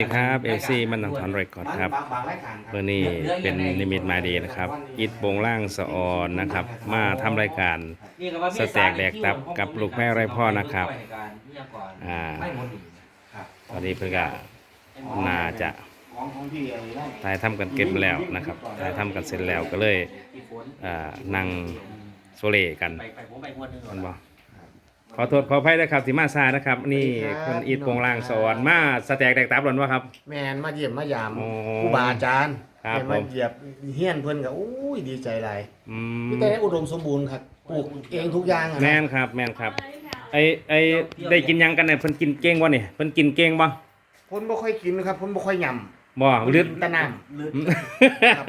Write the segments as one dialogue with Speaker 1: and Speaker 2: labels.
Speaker 1: สวัสดีครับเอซีมันนังทอนเรคคอร์ดครับ
Speaker 2: บางรายการครับ
Speaker 1: เมื่อนี้เป็นนิมิตหมายดีนะครับอิดโปงล่างสะออนนะครับ มาทำรายการสแต็กแดกตับกับลูกแม่ไร่พ่อนะครับอ่า
Speaker 2: ครับ
Speaker 1: ตอนนี้เพิ่งก็น่าจะ
Speaker 2: ของของพี่อะไรได้
Speaker 1: ถ่ายทำกันเก็บแล้วนะครับถ่ายทำกันเสร็จแล้วก็เลยอ่านั่งโซเลกัน
Speaker 3: ไปไปผมไปงวดหนึง
Speaker 1: มันบอก ขอโทษขออภัยนะครับที่มาซานะครับ นี่คุณอิดโปงล่างสะออนมาสแต็กแดกตับหรอวะครับ
Speaker 2: แมนมาเยี่ยมมายาม
Speaker 1: โอ้
Speaker 2: ครูบาอาจารย์
Speaker 1: ครับ
Speaker 2: เห็นมา
Speaker 1: ผม
Speaker 2: เหยียบเฮี้ยนเพิ่นก็อุ้ยดีใจหลาย
Speaker 1: อืม
Speaker 2: พี่แต่อุดมสมบูรณ์ครับปลูกเองทุกอย่างอะ
Speaker 1: แม่
Speaker 2: นะ
Speaker 1: นครับ แม่นครับ ไอไอได้กินหยังกันเนี่ยเพิ่นกินเก่งบ่นี่เพิ่นกินเก่งบ่
Speaker 2: เพิ่นบ่ค่อยกินครับเพิ่นบ่ค่อยย
Speaker 1: บ่ำลึด
Speaker 2: แตะน้
Speaker 3: ลืด
Speaker 2: ครับ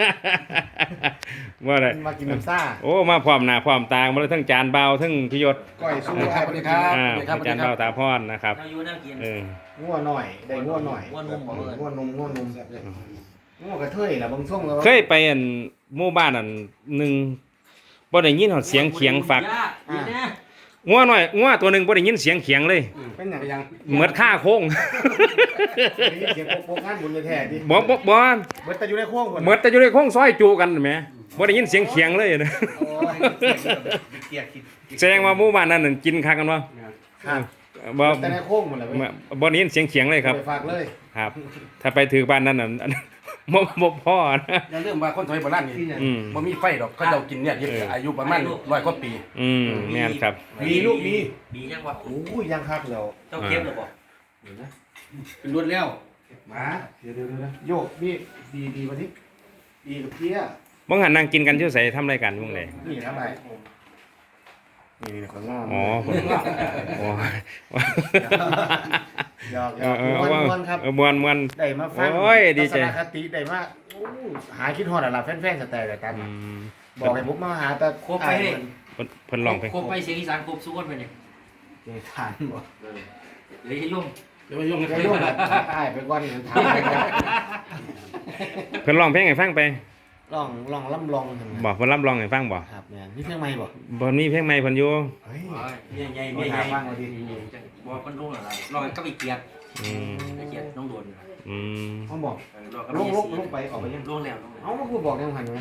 Speaker 1: ว่าำได้
Speaker 2: เพิ่นมากินน้ำซ่า
Speaker 1: โอ้มาพร้อมหน้าพร้อมตามาเลยทั้งจานเบาทั้งพิยศ
Speaker 2: ก้อยสู้
Speaker 4: ครับสวัสดีครับ
Speaker 1: อ่า
Speaker 4: สวัสดีครับ
Speaker 1: จานเบาตาพรนะครับ
Speaker 3: เราอยู่นั่งกิน
Speaker 1: เออ
Speaker 2: งัวหน่อยได้งัวหน่อย
Speaker 3: งัวนุ่มบ่เอิ้น
Speaker 2: งัวนุ่มงัวนุ่มงัวกระเทยล่ะบางช่วงแล้ว
Speaker 1: เคยไปอันหมู่บ้านอันหนึงบ่ได้ยินเฮาเสียงเขียงฝัก
Speaker 3: ดีนะ
Speaker 1: งัวน้อยงัวตัวหนึงบ่ได้ยินเสียงเขียงเลย
Speaker 2: เป็นหยัง
Speaker 4: ยัง
Speaker 1: เหมือนค่าโค้ง
Speaker 2: ได้ยินเสียงโป๊กๆงานบุญแท้ๆดิ
Speaker 1: บ่บ่บ่
Speaker 2: เบิดแต่อยู่ในโค้งพุ่น
Speaker 1: เหมือนแต่อยู่ในโค้งซอยจูกันแหมบ่ได้ยินเสียงเขียงเลยนะ
Speaker 2: โอ้ย
Speaker 4: เกียร์คิด
Speaker 1: แสดงว่าหมู่บ้านนั้นนะกินคักกันบ่
Speaker 2: ครับ
Speaker 1: บ่
Speaker 2: แต่ในโค้งหมดเลยเว้ย
Speaker 1: บ่ได้ยินเสียงเขียงเลยครับ
Speaker 2: ไปฝากเลย
Speaker 1: ครับ ถ้าไปถือบ้านนั้นน่ะ บ่บ่พ่อนะ
Speaker 4: อย่าลืมว่าคนไทยโบราณนี่
Speaker 1: อืม
Speaker 4: บ่มีไฟดอกเขาเจ้ากินเนี่ยยึด
Speaker 1: เอออ
Speaker 4: อายุประมาณร้อยกว่าปี
Speaker 1: อืมแม่นครับ
Speaker 2: มีลูกมี
Speaker 3: บียังวะ
Speaker 2: โอ้ยยังคักแล้ว
Speaker 3: เจ้าเก็บหรือเปล่า
Speaker 4: เป็นรวดแล้ว
Speaker 2: มาเดี๋ยวเดี๋ยวเดี๋ยวโยกนี่ดีดีมาดิดีกับเพี้ย
Speaker 1: บ่หันนั่งกินกันอยู่ไสทำรายการวงใด
Speaker 2: นี่ทำไมนี่นี่คนงอ
Speaker 1: อ๋อผมโอ้ย
Speaker 2: หยอกหย
Speaker 1: เอ
Speaker 2: อ
Speaker 1: อกเออ
Speaker 2: ม้วน
Speaker 1: ว่า
Speaker 2: ม้วนครับ
Speaker 1: เออม่วนม่วน
Speaker 2: ได้มาฟัง
Speaker 1: โอ้ยดีใจ
Speaker 2: ทัศนคติได้มาโอ้หาคิดฮอดอะไรแฟนๆสแตล์กัน
Speaker 1: อืม
Speaker 2: บอกให้ผมมาหาแต่
Speaker 3: ครบไปเลย
Speaker 1: เพิ่นเพิ่นร้องเพลง
Speaker 3: ครบไปเสียงอีสานครบสุกคนไปเนี่ย
Speaker 2: เจทานบ่
Speaker 3: เลยจะยุ่ง
Speaker 4: เดี๋ยวไปยุ่ง
Speaker 2: จะยุ่งแบบตายไปก่อนถามไปก่อน
Speaker 1: เพิ่นร้องเพลงให้ฟังไป
Speaker 2: ลองลองล่ำลองทำไง
Speaker 1: บ่เพิ่นรับร้องให้ฟังบ่
Speaker 2: ครับเนี่ยนี่เพลงใหม่บ่
Speaker 1: บ่มีเพลงใหม่เพิ่นอยู่
Speaker 2: เฮ้ย
Speaker 3: เมียใหญ่เมียใหญ่บอกคนรุ่งอะไรรอก็ไปเกียรติ
Speaker 1: อืม
Speaker 3: ไปเกียรติน้องโดน
Speaker 1: อืม
Speaker 2: เขาบอก
Speaker 3: รอก็
Speaker 2: ล
Speaker 3: มี
Speaker 2: งลง
Speaker 3: สี
Speaker 2: ลงไปออกไปยัง
Speaker 3: ลงแล้วลงแล้ว
Speaker 2: เอ้าก็คือบอกยังหันไหม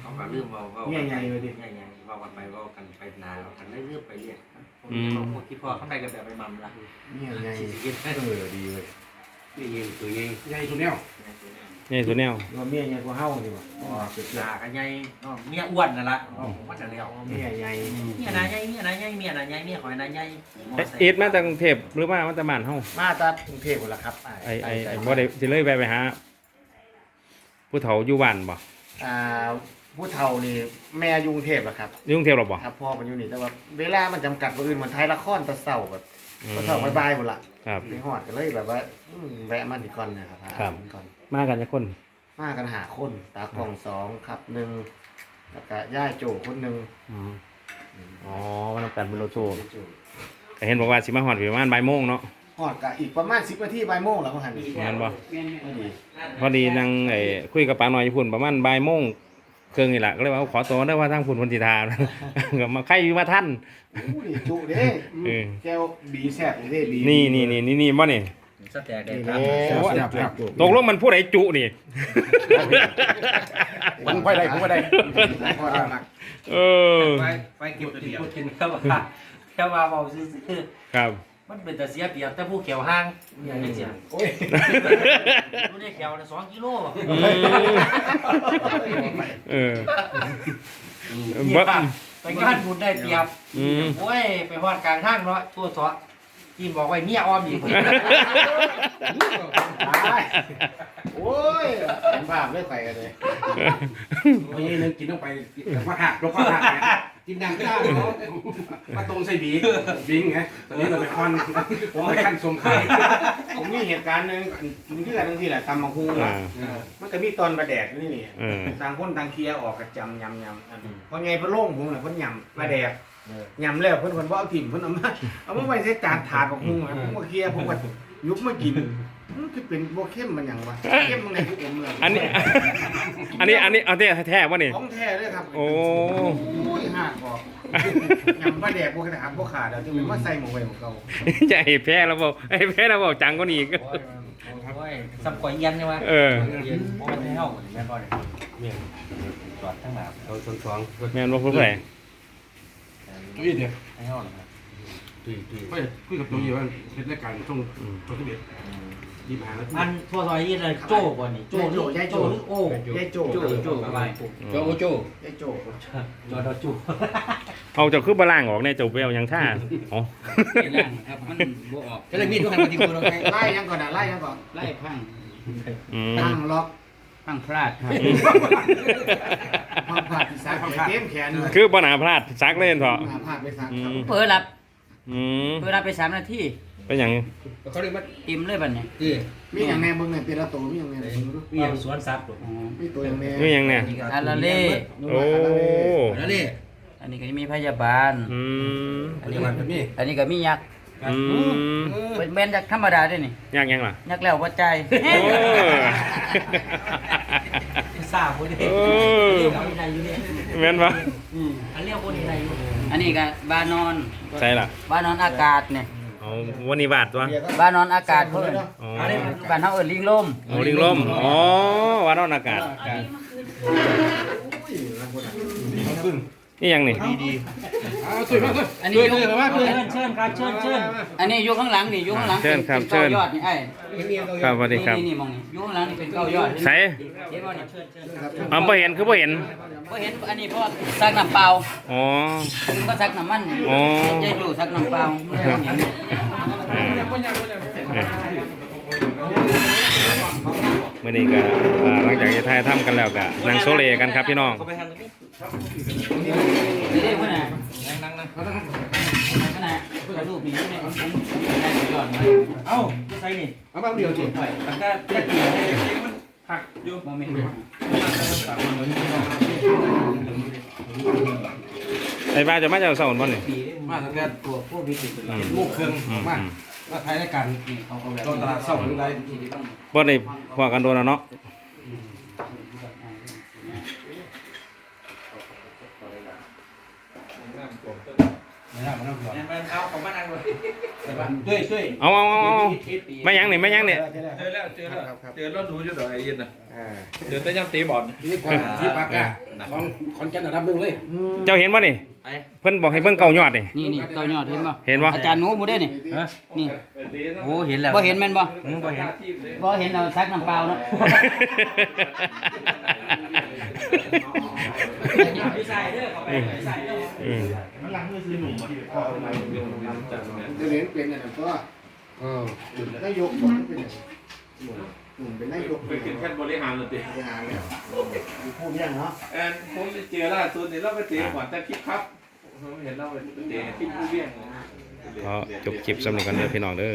Speaker 3: เขาก็ลืมเบาเบา
Speaker 2: เมียใหญ่เลยดิ
Speaker 3: ใหญ่ใหญ่เบากันไปเบากันไปนานแล้วกันได้เรื่อยไปเรื่อยผมพวกที่พ่อเข้าไปกันแบบไปมัมละ
Speaker 2: เมียใหญ่
Speaker 3: สิกินได้
Speaker 2: เออดีเลย
Speaker 4: นี่ยิงตัวยิงใหญ่ทุนแนว
Speaker 1: นี่สุดแนว
Speaker 2: ว่าเมียใหญ่กว่าเฮาดีกว่าอ๋อสุดยอ
Speaker 3: ด่า
Speaker 2: ด
Speaker 3: กันใหญ่เมียอ้วนนั่นละผมว่าจะเลี้ยว
Speaker 2: เมียใหญ่
Speaker 3: เมียนายใหญ่เมียนายใหญ่เมียนายใหญ่เมียคอยนายใหญ่
Speaker 1: เอ๊ะเอ็ดมาจากกรุงเทพหรือว่ามาจากบ้านเฮา
Speaker 2: มาจากกรุงเทพหมดละครับ
Speaker 1: ไอ้ไอ้ไอ้บ่ได้สิเลยไปไปหาผู้เฒ่าอยู่บ้านบ่
Speaker 2: อ่าผู้เฒ่านี่แม่อยู่กรุงเทพละครับ
Speaker 1: อยู่กรุงเทพหรอบ่
Speaker 2: ครับพ่อมันอยู่นี่แต่ว่าเวลามันจำกัดคนอื่นเหมือนไทยละครแตะเศร้าแบบ
Speaker 1: อืม
Speaker 2: ตะเศร้าบายๆหมดละ
Speaker 1: ครับ
Speaker 2: ไปหอดกันเลยแบบว่าอืมแวะมาอีกก่อนนะครับ
Speaker 1: ครับ
Speaker 2: อีกก่อน
Speaker 1: มากันจักคน
Speaker 2: มากันหาคนตากล่องสองครับหนึ่งแล้วก็ย่ายโจคนหนึ่ง
Speaker 1: อืมอ๋อมันำกันเป็นโลโซแต่เห็นบอกว่าสิมาฮอดประมาณบ่ายโมงเนาะ
Speaker 2: หอดกับอีกประมาณสิบนาทีบ่ายโมงแล้วก็หัน
Speaker 1: แม่นบ่
Speaker 2: ไม่ดี
Speaker 1: พอดีนางไอ้คุยกับป้าน้อยอยู่พุ่นประมาณบ่ายโมงครึ่งนี่แหละก็เลยว่าเอาขอตัวได้อว่าทางพุ่นเพิ่นสิทาก็มาใครอยู่มาทัน
Speaker 2: โอ้ดิจุเด้
Speaker 1: เออ
Speaker 2: แก้วบีแซ่บเลยเด้บี
Speaker 1: นี่นี่นี่นี่นี่บ่นี่
Speaker 3: สแต็กเด็
Speaker 2: นี่
Speaker 3: ด
Speaker 2: แห
Speaker 3: ค
Speaker 2: ละ
Speaker 3: รับ
Speaker 4: แซ่บครับ
Speaker 1: ตกลงมันผู้ใดจุนี่
Speaker 4: มันไฟได้ผมก็ได้
Speaker 2: พอได้มาก
Speaker 1: เออ
Speaker 4: ไฟไฟเก็บตัวเดียว
Speaker 3: พูดกินแค่ว่าแค่ว่าเบาซื่อ
Speaker 1: ครับ
Speaker 3: ๆมันเป็นแต่เสียเปรียบแต่ผู้เขียวห้างอย่างนี้เสีย
Speaker 2: โอ้ย
Speaker 3: ผู้ได้เขียวสองกิโล
Speaker 1: อืมเออบ่
Speaker 3: ไปงานบุญได้เปรียบ
Speaker 1: อืม
Speaker 3: โอ้ยไปฮอดกลางทางเนาะตัวสอ ที่บอกไว้เมียอ้อมอีก
Speaker 2: ตายโอ้ยเห็นภาพไม่ไปกันเลย
Speaker 4: โอ้ยนึงกินลงไปมาหักลงมาหัก กินดังก็ได้เนาะมาตรงใส่บีบิงไงตอนนี้เราไปคอนผมไปขั้นสมไข่
Speaker 2: ผมมีเหตุการณ์หนึ่งมันคืออะไรทั้งที่แหละตำมังคุง
Speaker 1: อ่า
Speaker 2: มันก็มีตอนประแดกนี่นี่
Speaker 1: เออ
Speaker 2: ต่างคนต่างเคลียร์ออกกระจำยำยำอันนี้เพราะไงเพิ่นโล่งผมน่ะเพิ่นยำประแดกยำแล้วเพิ่นเพิ่นบ่เอาถิ่มเพิ่นเอามาเอามาไว้ใส่จานถาดของคุงอะผมก็เคลียร์ผมก็ยุบมากิน มันคือเป็นบ่เข้มมันหยังวะเข้มมันไงคืออมเลย
Speaker 1: อันนี้ อันนี้ อันนี้เอาแต่แท้ๆบ่นี่
Speaker 2: ของแท้เลยครับ
Speaker 1: โอ้
Speaker 2: โอ้ยหักบอกยำประแดกบ่ขาดบ่ขาดแล้วจึงเป็นว่าใส่หมูไว้ของเก่า
Speaker 1: จะให้แพ้แล้วบ่ให้แพ้แล้วบ่จังกว่านี้อีก
Speaker 2: เพราะ
Speaker 3: อ้ยซ้ำก่อยเย็นใช่ไหม
Speaker 1: เออ
Speaker 3: เย็นเพราะมันให้เฮาแม่นบ่เนี่ย
Speaker 4: เมียน
Speaker 3: จอดทั้งหน้า
Speaker 4: เราชนสอง
Speaker 1: แม่นบ่พูดไผ
Speaker 4: ตุ้ยเดียว
Speaker 3: ให้เฮานะครับ
Speaker 4: ตุ้ยตุ้ยไม่คุยกับตุ้ยว่าเฮ็ดรายการช่วงช่วงที่เบ็ดยี่สิบห้านาที
Speaker 3: อันทั่วซอยนี่เลยโจ้บ่นี่โจ้หรือโจ้หรือโอ้
Speaker 2: ยายโจ
Speaker 3: โจ้โจ้อะไร
Speaker 4: โจโอโจ
Speaker 2: ยายโจ
Speaker 3: จอดจุ
Speaker 1: เอาเจ้าคือบ่ล่างออกแน่เจ้าไปเอาหยังท่าอ๋อ
Speaker 5: ครับมันบ่ออก
Speaker 4: ก็เลยมีทุกคนมาที่คุณเรา
Speaker 2: ไล่ยังก่อนนะไล่ยังก่อน
Speaker 5: ไล่พัง
Speaker 1: อืม
Speaker 2: ตั้งล็อก
Speaker 5: พังพลาดครับ
Speaker 2: มาผ่าดที่ซักเต็มแขนเลย
Speaker 1: คือบ่น่าพลาดซักเล่นเถอะ
Speaker 2: มาผ่าดไปซัก
Speaker 1: อืม
Speaker 5: เปิดรับ
Speaker 1: อืม
Speaker 5: เปิดรับไปสามนาที
Speaker 1: เป็นหยัง
Speaker 4: เขาเรียกว่า
Speaker 5: อิ่มเลยบัดนี้
Speaker 4: ที่
Speaker 2: มีอย่างแน่เบิ่งเนี่ยเป็นละตัวมีอย่างแน่เบิ่งดู
Speaker 3: มีสวนสัตว์
Speaker 5: อ๋อ
Speaker 2: มีตัวอย่างแน่
Speaker 1: นี่หยังเนี่ย
Speaker 5: อาราเล่
Speaker 1: โอ้
Speaker 4: แล้วนี่
Speaker 5: อันนี้ก็มีพยาบาล
Speaker 1: อืม
Speaker 5: อัน
Speaker 4: จั
Speaker 5: นี้
Speaker 4: งหวัดแบบนี้
Speaker 5: อันนี้ก็มียักษ์
Speaker 1: อืม
Speaker 5: เป็นแม่นยักษ์ธรรมดาด้วยนี่
Speaker 1: ยากยังล่ะ
Speaker 5: ยักษ์แล้วว่าใจ
Speaker 1: โอ้
Speaker 3: ทราบบ่ได้
Speaker 1: เออ
Speaker 3: เรียกบ่ได้อยู่เนี่ย
Speaker 1: แม่นบ่
Speaker 3: อันเรียกบ่ได้อยู่
Speaker 5: อันนี้ก็บานอน
Speaker 1: ใช่ล่ะ
Speaker 5: บานอนอากาศเนี่ย
Speaker 1: เอาวันนี้บาดตัว
Speaker 5: บานอนอากาศเพิ่น
Speaker 1: อ๋อ
Speaker 5: บ้านเฮาเอิ้นลิงลม
Speaker 1: เอาลิงลมอ๋อวันนอนอากาศ
Speaker 4: ขึ้ น
Speaker 1: นี่ยังนี่
Speaker 4: เอาตุ้ยมาตุ้ย
Speaker 5: อันนี้อยู่
Speaker 3: เชิญเชิญครับเชิญเชิญ
Speaker 5: อันนี้อยู่ข้างหลังนี่อยู่ข้างหลัง
Speaker 1: เชิญครับ
Speaker 5: เป็น
Speaker 1: เชิญ
Speaker 5: ก้ายอดนี่ไอ้
Speaker 1: ครับสวัสดีครับ
Speaker 5: นี่นี่มองนี่อยู่ข้างหลังนี่เป็นเก้ายอด
Speaker 1: ใส่
Speaker 5: เห็นบ่นี่
Speaker 1: อ๋อบ่เห็นคือบ่เห็น
Speaker 5: บ่เห็นอันนี้เพราะว่าซักน้ำเปล่า
Speaker 1: อ๋อ
Speaker 5: ถึงก็ซักน้ำมัน
Speaker 1: อ๋อ
Speaker 5: ยายดูซักน้ำเปล่าไม่ได้เห็น
Speaker 1: เออเออมื่อนี้ก็อ่าหลังจากที่ถ่ายทำกันแล้วก็นั่งโซเลกันครับพี่น้อง
Speaker 3: เขาไปทาง นี้
Speaker 5: นี่ได้เพิ่นน่ะนั่งๆๆเพิ่นน่ะกระดูกนี่อยู่ในของผมได้ยอดมา
Speaker 3: เอ้าใส่นี่
Speaker 4: เอาบ้างเดียวสิ
Speaker 3: มันก็ตะกี้ให้มันหักอยู่
Speaker 5: บ่แม่น
Speaker 1: ไอ้บ้าจะมาจากเสาร์บ่นี่
Speaker 4: มาทำงาน
Speaker 5: ตัวพวกวิกฤต
Speaker 1: อืม
Speaker 4: มุกเครื่อง
Speaker 1: อืม
Speaker 4: มา
Speaker 1: อืม
Speaker 4: มาถ่ายรายการ
Speaker 5: เขาเอาแบบ
Speaker 4: ตอนตลาดเศร้าหรือไร
Speaker 1: บ่ได้พอกันโดนแล้วเนาะ
Speaker 4: ไม่ได้มานั่งก่อน
Speaker 3: มันเอาของมันอังเลย
Speaker 4: ตุ้ยตุ้ย
Speaker 1: เอาเอาเอาเอาไม่ยังนี่ไม่ยังนี่
Speaker 3: เจอแล้วเจอแล้วเจอแล้วรู้อยู่ดอกไอ้ยินน่ะ
Speaker 2: อ่า
Speaker 3: เจอแต่ยังตีบอล
Speaker 4: นี่ก่อนที่ปากกาของคอนแก่นระดับหนึ่งเลย
Speaker 1: เจ้าเห็นบ่นี่
Speaker 3: ไอ้
Speaker 1: เพิ่นบอกให้เบิ่งเก่ายอดนี่
Speaker 5: นี่นี่เก้ายอดเห็นบ่
Speaker 1: เห็นบ่
Speaker 5: อาจารย์หนูบ่ได้นี่
Speaker 3: ฮะ
Speaker 5: นี่
Speaker 3: โอ้เห็นแล้ว
Speaker 5: บ่เห็นแม่นบ่
Speaker 3: มึงบ่เห็น
Speaker 5: บ่เห็นเอาซักน้ำเปล่าเนาะ
Speaker 3: พี่ชายเด้ อเขาไปพี่ชายเด้อ
Speaker 1: อืม
Speaker 2: มันหลังมือซื้อหนุ่มอะเดี๋ยวเห็นเป็นอันนั้นก็
Speaker 4: เออ
Speaker 2: นายกบอกเป็นอย่างหนุ่มเป็นนายก
Speaker 6: ไปกินแค่บริหารเลยติ
Speaker 2: ไปหาแล้วมีผู้เลี้ยงเนาะ
Speaker 6: แอนผมเจอล่าสุดนี่เราไปเตะก่อนแต่คลิปครับเห็นเราไปเตะคลิปผู้เลี้ยง
Speaker 1: ขอจบคลิปสำหรับกันเด้อพี่น้องเด้อ